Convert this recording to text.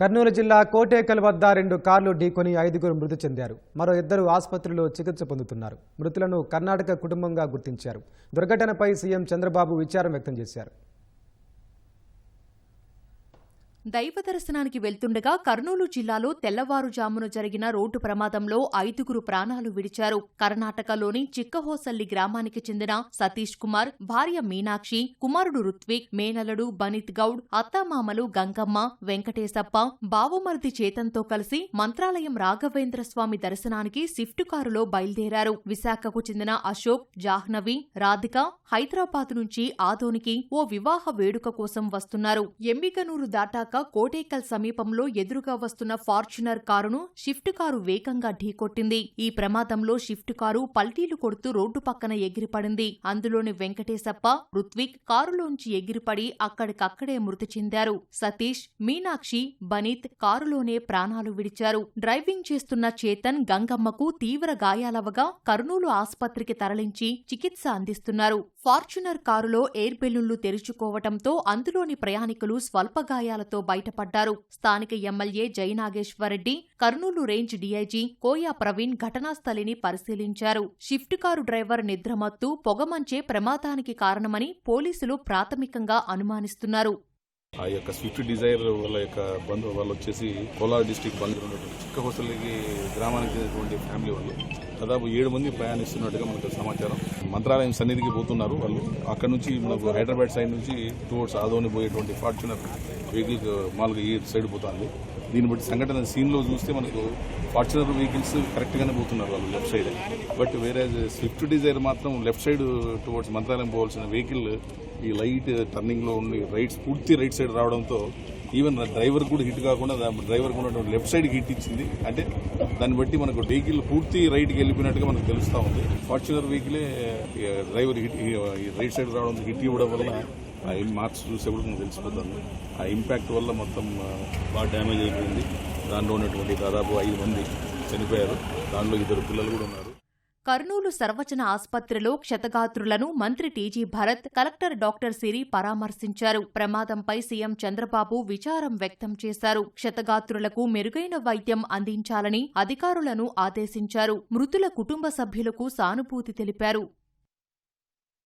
కర్నూలు జిల్లా కోటేకల్ వద్ద రెండు కార్లు ఢీకొని ఐదుగురు మృతి చెందారు. మరో ఇద్దరు ఆసుపత్రిలో చికిత్స పొందుతున్నారు. మృతులను కర్ణాటక కుటుంబంగా గుర్తించారు. దుర్ఘటనపై సీఎం చంద్రబాబు విచారం వ్యక్తం చేశారు. దైవ దర్శనానికి వెళ్తుండగా కర్నూలు జిల్లాలో తెల్లవారుజామున జరిగిన రోడ్డు ప్రమాదంలో ఐదుగురు ప్రాణాలు విడిచారు. కర్ణాటకలోని చిక్కహోసల్లి గ్రామానికి చెందిన సతీష్ కుమార్ భార్య మీనాక్షి కుమారుడు రుత్విక్ మేనలుడు బనిత్ గౌడ్ అత్తామామలు గంగమ్మ వెంకటేశప్ప బావుమరిది చేతంతో కలిసి మంత్రాలయం రాఘవేంద్ర స్వామి దర్శనానికి స్విఫ్ట్ కారులో బయలుదేరారు. విశాఖకు చెందిన అశోక్ జాహ్నవి రాధిక హైదరాబాద్ నుంచి ఆదోనికి ఓ వివాహ వేడుక కోసం వస్తున్నారు. ఎంబికనూరు దాటాక కోటేకల్ సమీపంలో ఎదురుగా వస్తున్న ఫార్చునర్ కారును షిఫ్ట్ కారు వేగంగా ఢీకొట్టింది. ఈ ప్రమాదంలో షిఫ్ట్ కారు పల్టీలు కొడుతూ రోడ్డు పక్కన ఎగిరిపడింది. అందులోని వెంకటేశప్ప రుత్విక్ కారులోంచి ఎగిరిపడి అక్కడికక్కడే మృతి చెందారు. సతీష్ మీనాక్షి బనీత్ కారులోనే ప్రాణాలు విడిచారు. డ్రైవింగ్ చేస్తున్న చేతన్ గంగమ్మకు తీవ్ర గాయాలవగా కర్నూలు ఆస్పత్రికి తరలించి చికిత్స అందిస్తున్నారు. ఫార్చునర్ కారులో ఎయిర్ బెలూన్లు తెరుచుకోవటంతో అందులోని ప్రయాణికులు స్వల్ప గాయాలతో బయటపడ్డారు. స్థానిక MLA Jayanageswarareddy Kurnool range DIG Koya Praveen ఘటనా స్థలిని పరిశీలించారు. షిఫ్ట్ కారు డ్రైవర్ నిద్రమత్తు పొగమంచే ప్రమాదానికి కారణమని పోలీసులు ప్రాథమికంగా అనుమానిస్తున్నారు. ఆ యొక్క స్విఫ్ట్ డిజైర్ వాళ్ళ యొక్క బంధు వాళ్ళు వచ్చేసి కోలార్ డిస్టిక్ బంధువులు చిక్కహోసలికి గ్రామానికి చెందినటువంటి ఫ్యామిలీ వాళ్ళు. దాదాపు ఏడు మంది ప్రయాణిస్తున్నట్టుగా మనకు సమాచారం. మంత్రాలయం సన్నిధికి పోతున్నారు వాళ్ళు. అక్కడ నుంచి మనకు హైదరాబాద్ సైడ్ నుంచి టువర్డ్స్ ఆదోని పోయేటువంటి ఫార్చునర్ వెహికల్ మామూలుగా ఈ సైడ్ పోతుంది. దీన్ని బట్టి సంఘటన సీన్లో చూస్తే మనకు ఫార్చునర్ వెహికల్స్ కరెక్ట్గానే పోతున్నారు వాళ్ళు లెఫ్ట్ సైడ్. బట్ వేరే స్విఫ్ట్ డిజైర్ మాత్రం లెఫ్ట్ సైడ్ టువర్డ్స్ మంత్రాలయం పోవాల్సిన వెహికల్ ఈ లైట్ టర్నింగ్లో ఉండి రైట్స్ పూర్తి రైట్ సైడ్ రావడంతో ఈవెన్ డ్రైవర్ కూడా హిట్ కాకుండా డ్రైవర్ ఉన్నటువంటి లెఫ్ట్ సైడ్ హిట్ ఇచ్చింది. అంటే దాన్ని బట్టి మనకు వెహికల్ పూర్తి రైట్కి వెళ్ళిపోయినట్టుగా మనకు తెలుస్తూ ఉంది. ఫార్చునర్ వెహికలే డ్రైవర్ హిట్ రైట్ సైడ్ రావడం హిట్ ఇవ్వడం వల్ల ఆ మార్క్స్ చూసేప్పుడు మనకు తెలిసిపోతుంది ఆ ఇంపాక్ట్ వల్ల మొత్తం బాగా డ్యామేజ్ అయిపోయింది. దానిలో ఉన్నటువంటి దాదాపు ఐదు మంది చనిపోయారు. దానిలో ఇద్దరు పిల్లలు కూడా ఉన్నారు. కర్నూలు సర్వజన ఆసుపత్రిలో క్షతగాత్రులను మంత్రి TG Bharath collector doctor Siri పరామర్శించారు. ప్రమాదంపై సీఎం చంద్రబాబు విచారం వ్యక్తం చేశారు. క్షతగాత్రులకు మెరుగైన వైద్యం అందించాలని అధికారులను ఆదేశించారు. మృతుల కుటుంబ సభ్యులకు సానుభూతి తెలిపారు.